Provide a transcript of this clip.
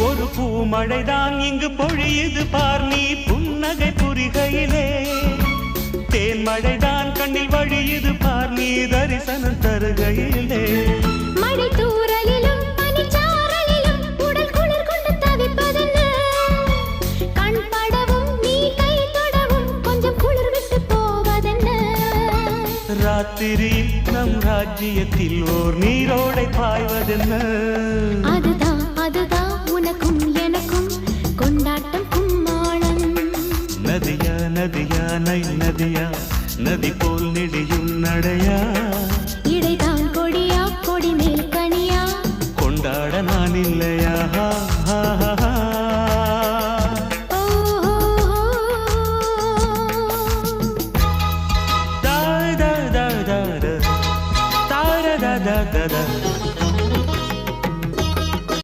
ஒரு பூமழைதான் இங்கு பொழியுது பார் நீ புன்னகை புரிகையிலே. தேன் மழைதான் கண்ணில் வழியுது பார் நீ தரிசனம் தருகையிலே. மழை தூறலிலும் பனிச்சாரலிலும் உடல் குளிர் கொண்டு தவிப்பதென்ன கண் படவும் நீ கை தொடவும் கொஞ்சம் குளிர் விட்டு போவதென்ன ராத்திரி நம் ராஜ்யத்தில் ஓர் நீரோடை பாய்வதென்ன நதியா நை நதியா நதி போல் நெடியும் நடையா. இடைதான் கொடியா கொடி மேல் கனியா. கொண்டாட நான் இல்லையா? Da da da da da da da da da